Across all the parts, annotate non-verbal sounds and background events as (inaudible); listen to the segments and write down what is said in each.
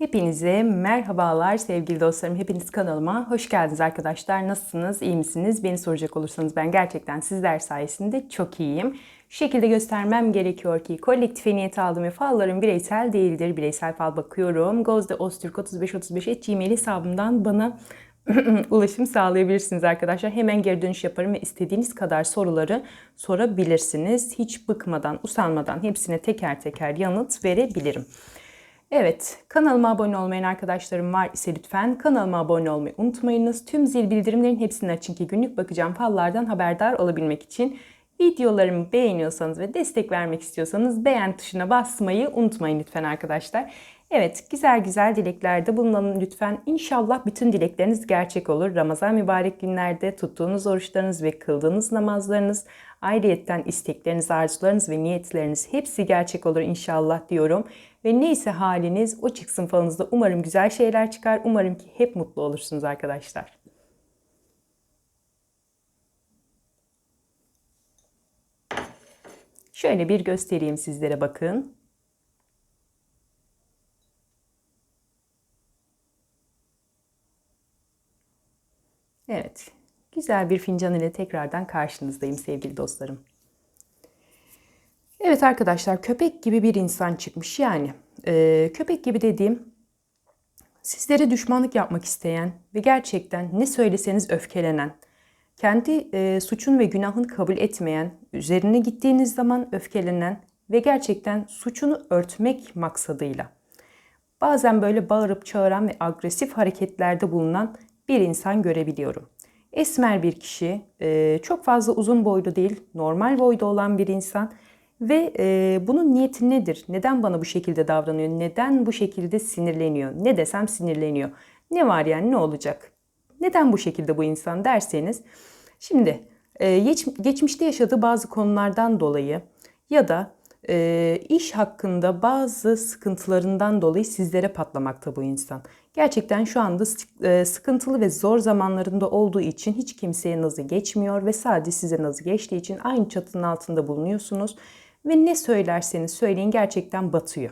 Hepinize merhabalar sevgili dostlarım. Hepiniz kanalıma hoş geldiniz arkadaşlar. Nasılsınız? İyi misiniz? Beni soracak olursanız ben gerçekten sizler sayesinde çok iyiyim. Şu şekilde göstermem gerekiyor ki kolektif niyet aldım ve fallarım bireysel değildir. Bireysel fal bakıyorum. Gozde Ostürk 3535 gmail hesabımdan bana (clears throat) ulaşım sağlayabilirsiniz arkadaşlar. Hemen geri dönüş yaparım ve istediğiniz kadar soruları sorabilirsiniz. Hiç bıkmadan, usanmadan hepsine teker teker yanıt verebilirim. Evet, kanalıma abone olmayan arkadaşlarım var ise lütfen kanalıma abone olmayı unutmayınız. Tüm zil bildirimlerin hepsini açın ki günlük bakacağım fallardan haberdar olabilmek için videolarımı beğeniyorsanız ve destek vermek istiyorsanız beğen tuşuna basmayı unutmayın lütfen arkadaşlar. Evet, güzel güzel dileklerde bulunalım lütfen. İnşallah bütün dilekleriniz gerçek olur. Ramazan mübarek günlerde tuttuğunuz oruçlarınız ve kıldığınız namazlarınız, ayrıyetten istekleriniz, arzularınız ve niyetleriniz hepsi gerçek olur inşallah diyorum. Ve neyse haliniz o çıksın falınızda umarım güzel şeyler çıkar. Umarım ki hep mutlu olursunuz arkadaşlar. Şöyle bir göstereyim sizlere bakın. Evet, güzel bir fincan ile tekrardan karşınızdayım sevgili dostlarım. Evet arkadaşlar köpek gibi bir insan çıkmış yani. E, köpek gibi dediğim sizlere düşmanlık yapmak isteyen ve gerçekten ne söyleseniz öfkelenen, kendi e, suçun ve günahın kabul etmeyen, üzerine gittiğiniz zaman öfkelenen ve gerçekten suçunu örtmek maksadıyla bazen böyle bağırıp çağıran ve agresif hareketlerde bulunan bir insan görebiliyorum. Esmer bir kişi, e, çok fazla uzun boylu değil, normal boyda olan bir insan ve e, bunun niyeti nedir? Neden bana bu şekilde davranıyor? Neden bu şekilde sinirleniyor? Ne desem sinirleniyor. Ne var yani ne olacak? Neden bu şekilde bu insan derseniz. Şimdi e, geç, geçmişte yaşadığı bazı konulardan dolayı ya da iş hakkında bazı sıkıntılarından dolayı sizlere patlamakta bu insan. Gerçekten şu anda e, sıkıntılı ve zor zamanlarında olduğu için hiç kimseye nazı geçmiyor ve sadece size nazı geçtiği için aynı çatının altında bulunuyorsunuz ve ne söylerseniz söyleyin gerçekten batıyor.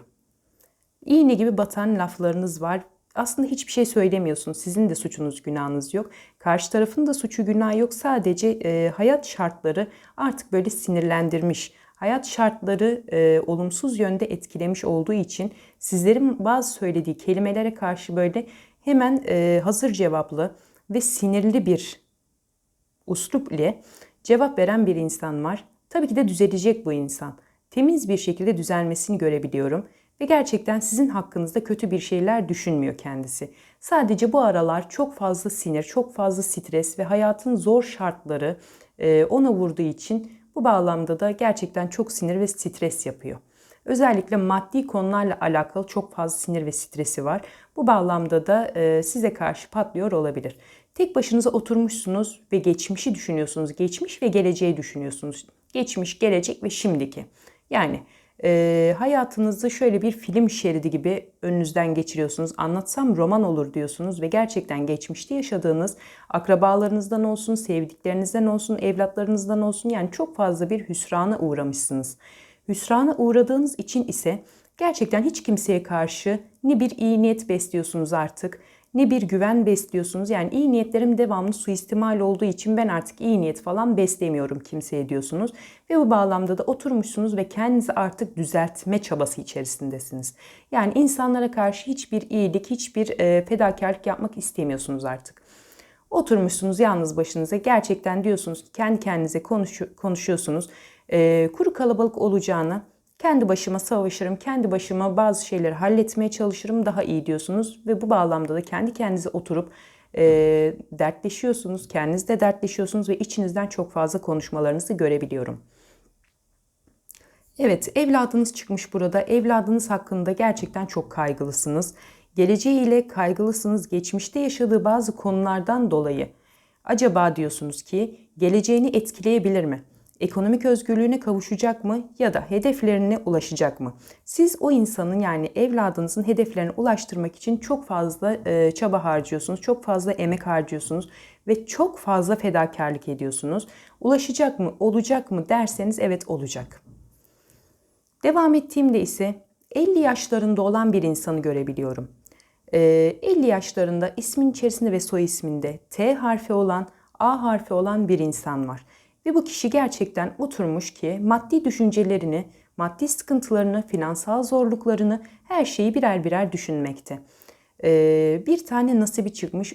İğne gibi batan laflarınız var. Aslında hiçbir şey söylemiyorsunuz. Sizin de suçunuz, günahınız yok. Karşı tarafın da suçu, günah yok. Sadece e, hayat şartları artık böyle sinirlendirmiş. Hayat şartları e, olumsuz yönde etkilemiş olduğu için sizlerin bazı söylediği kelimelere karşı böyle hemen e, hazır cevaplı ve sinirli bir uslup ile cevap veren bir insan var. Tabii ki de düzelecek bu insan. Temiz bir şekilde düzelmesini görebiliyorum ve gerçekten sizin hakkınızda kötü bir şeyler düşünmüyor kendisi. Sadece bu aralar çok fazla sinir, çok fazla stres ve hayatın zor şartları e, ona vurduğu için bu bağlamda da gerçekten çok sinir ve stres yapıyor. Özellikle maddi konularla alakalı çok fazla sinir ve stresi var. Bu bağlamda da e, size karşı patlıyor olabilir. Tek başınıza oturmuşsunuz ve geçmişi düşünüyorsunuz. Geçmiş ve geleceği düşünüyorsunuz. Geçmiş, gelecek ve şimdiki. Yani e, hayatınızı şöyle bir film şeridi gibi önünüzden geçiriyorsunuz. Anlatsam roman olur diyorsunuz ve gerçekten geçmişte yaşadığınız akrabalarınızdan olsun, sevdiklerinizden olsun, evlatlarınızdan olsun yani çok fazla bir hüsrana uğramışsınız. Hüsrana uğradığınız için ise gerçekten hiç kimseye karşı ne bir iyi niyet besliyorsunuz artık ne bir güven besliyorsunuz. Yani iyi niyetlerim devamlı suistimal olduğu için ben artık iyi niyet falan beslemiyorum kimseye diyorsunuz. Ve bu bağlamda da oturmuşsunuz ve kendinizi artık düzeltme çabası içerisindesiniz. Yani insanlara karşı hiçbir iyilik, hiçbir e, fedakarlık yapmak istemiyorsunuz artık. Oturmuşsunuz yalnız başınıza gerçekten diyorsunuz ki kendi kendinize konuş, konuşuyorsunuz. E, kuru kalabalık olacağını kendi başıma savaşırım, kendi başıma bazı şeyleri halletmeye çalışırım daha iyi diyorsunuz. Ve bu bağlamda da kendi kendinize oturup e, dertleşiyorsunuz, kendiniz de dertleşiyorsunuz ve içinizden çok fazla konuşmalarınızı görebiliyorum. Evet, evladınız çıkmış burada. Evladınız hakkında gerçekten çok kaygılısınız. Geleceğiyle kaygılısınız. Geçmişte yaşadığı bazı konulardan dolayı acaba diyorsunuz ki geleceğini etkileyebilir mi? Ekonomik özgürlüğüne kavuşacak mı ya da hedeflerine ulaşacak mı? Siz o insanın yani evladınızın hedeflerine ulaştırmak için çok fazla e, çaba harcıyorsunuz, çok fazla emek harcıyorsunuz ve çok fazla fedakarlık ediyorsunuz. Ulaşacak mı, olacak mı derseniz evet olacak. Devam ettiğimde ise 50 yaşlarında olan bir insanı görebiliyorum. Ee, 50 yaşlarında ismin içerisinde ve soy isminde T harfi olan, A harfi olan bir insan var. Ve bu kişi gerçekten oturmuş ki maddi düşüncelerini, maddi sıkıntılarını, finansal zorluklarını her şeyi birer birer düşünmekte. Ee, bir tane nasibi çıkmış.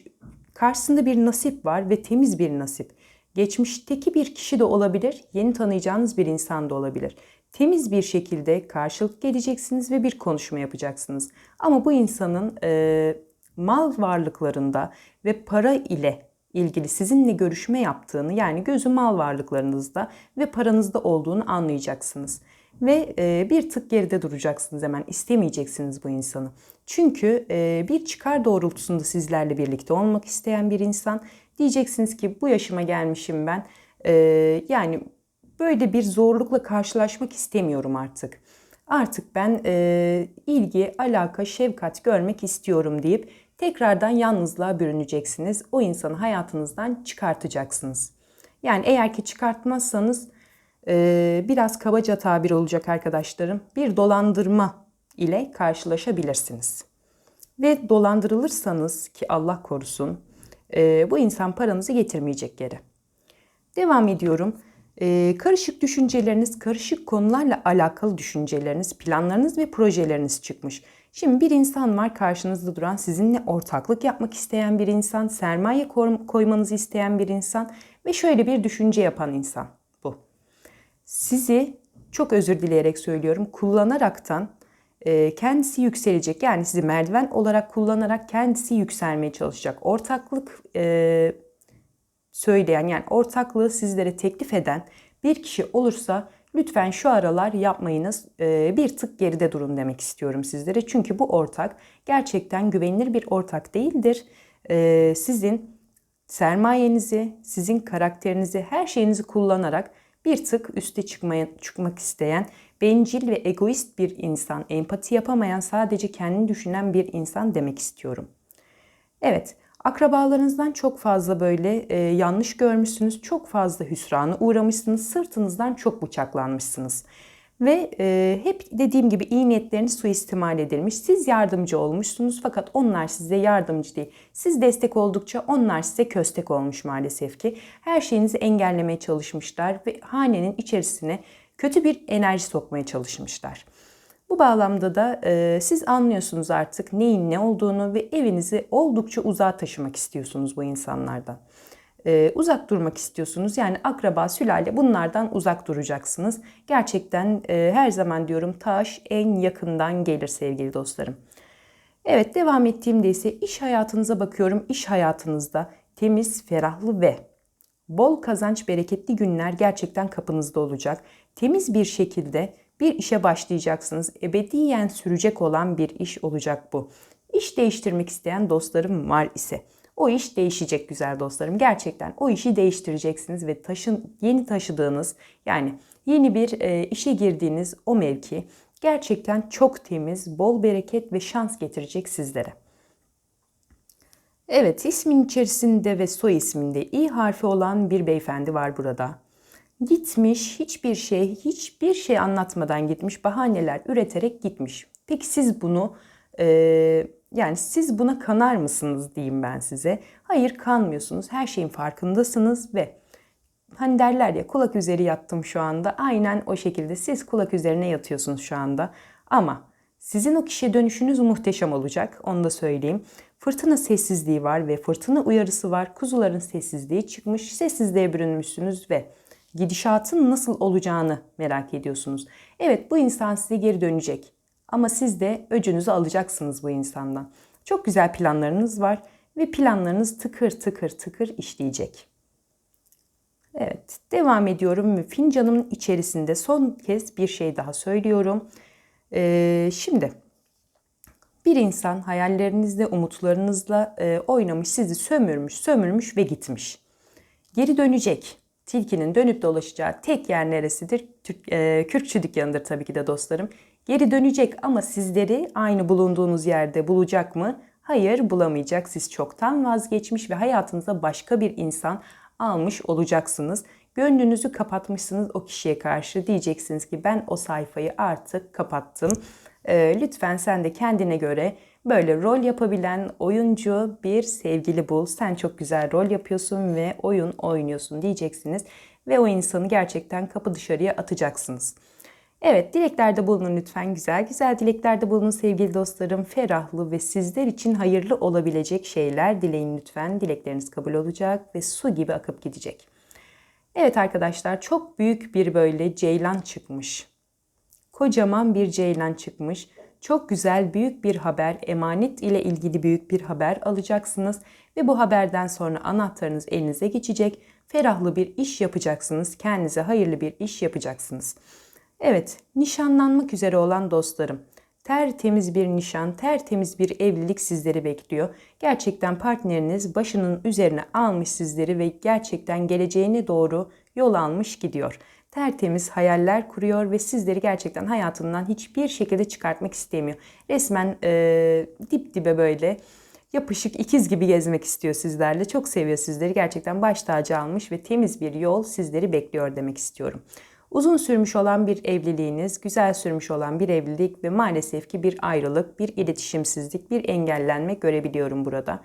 Karşısında bir nasip var ve temiz bir nasip. Geçmişteki bir kişi de olabilir, yeni tanıyacağınız bir insan da olabilir. Temiz bir şekilde karşılık geleceksiniz ve bir konuşma yapacaksınız. Ama bu insanın e, mal varlıklarında ve para ile ilgili sizinle görüşme yaptığını yani gözü mal varlıklarınızda ve paranızda olduğunu anlayacaksınız. Ve e, bir tık geride duracaksınız hemen istemeyeceksiniz bu insanı. Çünkü e, bir çıkar doğrultusunda sizlerle birlikte olmak isteyen bir insan diyeceksiniz ki bu yaşıma gelmişim ben e, yani böyle bir zorlukla karşılaşmak istemiyorum artık. Artık ben e, ilgi, alaka, şefkat görmek istiyorum deyip tekrardan yalnızlığa bürüneceksiniz. O insanı hayatınızdan çıkartacaksınız. Yani eğer ki çıkartmazsanız e, biraz kabaca tabir olacak arkadaşlarım. Bir dolandırma ile karşılaşabilirsiniz. Ve dolandırılırsanız ki Allah korusun e, bu insan paranızı getirmeyecek geri. Devam ediyorum. E, karışık düşünceleriniz, karışık konularla alakalı düşünceleriniz, planlarınız ve projeleriniz çıkmış. Şimdi bir insan var karşınızda duran, sizinle ortaklık yapmak isteyen bir insan, sermaye koymanızı isteyen bir insan ve şöyle bir düşünce yapan insan bu. Sizi çok özür dileyerek söylüyorum, kullanaraktan kendisi yükselecek. Yani sizi merdiven olarak kullanarak kendisi yükselmeye çalışacak. Ortaklık e, söyleyen yani ortaklığı sizlere teklif eden bir kişi olursa lütfen şu aralar yapmayınız e, bir tık geride durun demek istiyorum sizlere. Çünkü bu ortak gerçekten güvenilir bir ortak değildir. E, sizin sermayenizi, sizin karakterinizi, her şeyinizi kullanarak bir tık üste çıkmaya, çıkmak isteyen, bencil ve egoist bir insan, empati yapamayan, sadece kendini düşünen bir insan demek istiyorum. Evet, Akrabalarınızdan çok fazla böyle e, yanlış görmüşsünüz, çok fazla hüsrana uğramışsınız, sırtınızdan çok bıçaklanmışsınız. Ve e, hep dediğim gibi iyi niyetleriniz suistimal edilmiş. Siz yardımcı olmuşsunuz fakat onlar size yardımcı değil. Siz destek oldukça onlar size köstek olmuş maalesef ki. Her şeyinizi engellemeye çalışmışlar ve hanenin içerisine kötü bir enerji sokmaya çalışmışlar. Bu bağlamda da e, siz anlıyorsunuz artık neyin ne olduğunu ve evinizi oldukça uzağa taşımak istiyorsunuz bu insanlardan. E, uzak durmak istiyorsunuz. Yani akraba, sülale bunlardan uzak duracaksınız. Gerçekten e, her zaman diyorum taş en yakından gelir sevgili dostlarım. Evet devam ettiğimde ise iş hayatınıza bakıyorum. İş hayatınızda temiz, ferahlı ve bol kazanç, bereketli günler gerçekten kapınızda olacak. Temiz bir şekilde bir işe başlayacaksınız. Ebediyen sürecek olan bir iş olacak bu. İş değiştirmek isteyen dostlarım var ise o iş değişecek güzel dostlarım. Gerçekten o işi değiştireceksiniz ve taşın yeni taşıdığınız yani yeni bir e, işe girdiğiniz o mevki gerçekten çok temiz, bol bereket ve şans getirecek sizlere. Evet, ismin içerisinde ve soy isminde i harfi olan bir beyefendi var burada. Gitmiş hiçbir şey, hiçbir şey anlatmadan gitmiş, bahaneler üreterek gitmiş. Peki siz bunu e, yani siz buna kanar mısınız diyeyim ben size. Hayır kanmıyorsunuz. Her şeyin farkındasınız ve hani derler ya kulak üzeri yattım şu anda. Aynen o şekilde siz kulak üzerine yatıyorsunuz şu anda. Ama sizin o kişiye dönüşünüz muhteşem olacak. Onu da söyleyeyim. Fırtına sessizliği var ve fırtına uyarısı var. Kuzuların sessizliği çıkmış. Sessizliğe bürünmüşsünüz ve gidişatın nasıl olacağını merak ediyorsunuz. Evet bu insan size geri dönecek ama siz de öcünüzü alacaksınız bu insandan. Çok güzel planlarınız var ve planlarınız tıkır tıkır tıkır işleyecek. Evet, devam ediyorum ve fincanımın içerisinde son kez bir şey daha söylüyorum. Ee, şimdi bir insan hayallerinizle, umutlarınızla e, oynamış, sizi sömürmüş, sömürmüş ve gitmiş. Geri dönecek. Tilkinin dönüp dolaşacağı tek yer neresidir? Türk, e, Kürkçü dükkanıdır tabii ki de dostlarım. Geri dönecek ama sizleri aynı bulunduğunuz yerde bulacak mı? Hayır bulamayacak. Siz çoktan vazgeçmiş ve hayatınıza başka bir insan almış olacaksınız. Gönlünüzü kapatmışsınız o kişiye karşı. Diyeceksiniz ki ben o sayfayı artık kapattım. E, lütfen sen de kendine göre Böyle rol yapabilen oyuncu bir sevgili bul. Sen çok güzel rol yapıyorsun ve oyun oynuyorsun diyeceksiniz. Ve o insanı gerçekten kapı dışarıya atacaksınız. Evet dileklerde bulunun lütfen güzel güzel dileklerde bulunun sevgili dostlarım. Ferahlı ve sizler için hayırlı olabilecek şeyler dileyin lütfen. Dilekleriniz kabul olacak ve su gibi akıp gidecek. Evet arkadaşlar çok büyük bir böyle ceylan çıkmış. Kocaman bir ceylan çıkmış. Çok güzel büyük bir haber, emanet ile ilgili büyük bir haber alacaksınız ve bu haberden sonra anahtarınız elinize geçecek. Ferahlı bir iş yapacaksınız. Kendinize hayırlı bir iş yapacaksınız. Evet, nişanlanmak üzere olan dostlarım. Tertemiz bir nişan, tertemiz bir evlilik sizleri bekliyor. Gerçekten partneriniz başının üzerine almış sizleri ve gerçekten geleceğine doğru yol almış gidiyor. Tertemiz hayaller kuruyor ve sizleri gerçekten hayatından hiçbir şekilde çıkartmak istemiyor. Resmen ee, dip dibe böyle yapışık ikiz gibi gezmek istiyor sizlerle. Çok seviyor sizleri. Gerçekten baş tacı almış ve temiz bir yol sizleri bekliyor demek istiyorum. Uzun sürmüş olan bir evliliğiniz, güzel sürmüş olan bir evlilik ve maalesef ki bir ayrılık, bir iletişimsizlik, bir engellenme görebiliyorum burada.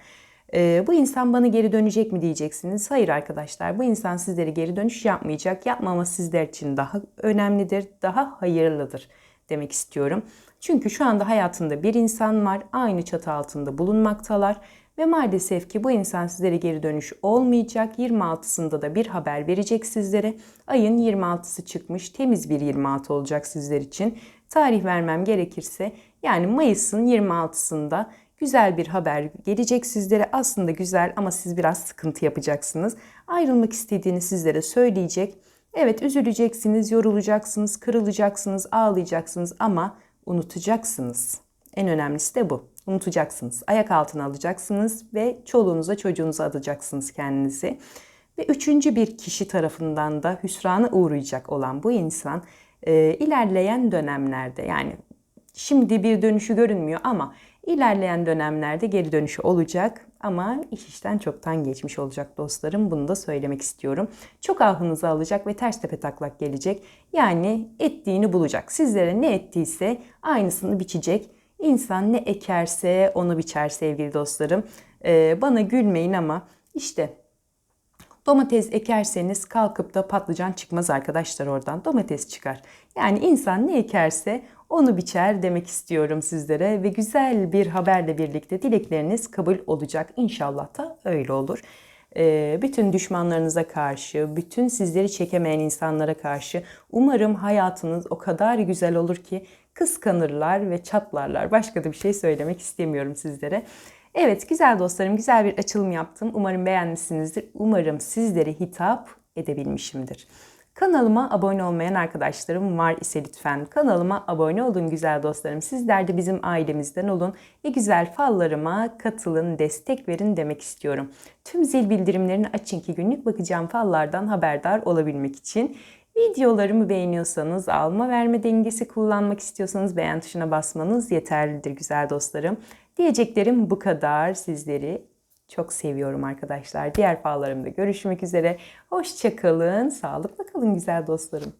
Ee, bu insan bana geri dönecek mi diyeceksiniz. Hayır arkadaşlar bu insan sizlere geri dönüş yapmayacak. Yapmaması sizler için daha önemlidir, daha hayırlıdır demek istiyorum. Çünkü şu anda hayatında bir insan var, aynı çatı altında bulunmaktalar ve maalesef ki bu insan sizlere geri dönüş olmayacak. 26'sında da bir haber verecek sizlere. Ayın 26'sı çıkmış. Temiz bir 26 olacak sizler için. Tarih vermem gerekirse yani Mayıs'ın 26'sında güzel bir haber gelecek sizlere. Aslında güzel ama siz biraz sıkıntı yapacaksınız. Ayrılmak istediğini sizlere söyleyecek. Evet üzüleceksiniz, yorulacaksınız, kırılacaksınız, ağlayacaksınız ama unutacaksınız. En önemlisi de bu. Unutacaksınız. Ayak altına alacaksınız ve çoluğunuza çocuğunuza adacaksınız kendinizi. Ve üçüncü bir kişi tarafından da hüsrana uğrayacak olan bu insan e, ilerleyen dönemlerde yani şimdi bir dönüşü görünmüyor ama ilerleyen dönemlerde geri dönüşü olacak ama iş işten çoktan geçmiş olacak dostlarım. Bunu da söylemek istiyorum. Çok ahınızı alacak ve ters tepe taklak gelecek. Yani ettiğini bulacak. Sizlere ne ettiyse aynısını biçecek. İnsan ne ekerse onu biçer sevgili dostlarım. Ee, bana gülmeyin ama işte Domates ekerseniz kalkıp da patlıcan çıkmaz arkadaşlar oradan. Domates çıkar. Yani insan ne ekerse onu biçer demek istiyorum sizlere ve güzel bir haberle birlikte dilekleriniz kabul olacak. İnşallah da öyle olur. Ee, bütün düşmanlarınıza karşı, bütün sizleri çekemeyen insanlara karşı umarım hayatınız o kadar güzel olur ki kıskanırlar ve çatlarlar. Başka da bir şey söylemek istemiyorum sizlere. Evet güzel dostlarım güzel bir açılım yaptım. Umarım beğenmişsinizdir. Umarım sizlere hitap edebilmişimdir. Kanalıma abone olmayan arkadaşlarım var ise lütfen kanalıma abone olun güzel dostlarım. Sizler de bizim ailemizden olun ve güzel fallarıma katılın, destek verin demek istiyorum. Tüm zil bildirimlerini açın ki günlük bakacağım fallardan haberdar olabilmek için. Videolarımı beğeniyorsanız, alma verme dengesi kullanmak istiyorsanız beğen tuşuna basmanız yeterlidir güzel dostlarım. Diyeceklerim bu kadar. Sizleri çok seviyorum arkadaşlar. Diğer fallarımda görüşmek üzere. Hoşçakalın, sağlıkla kalın güzel dostlarım.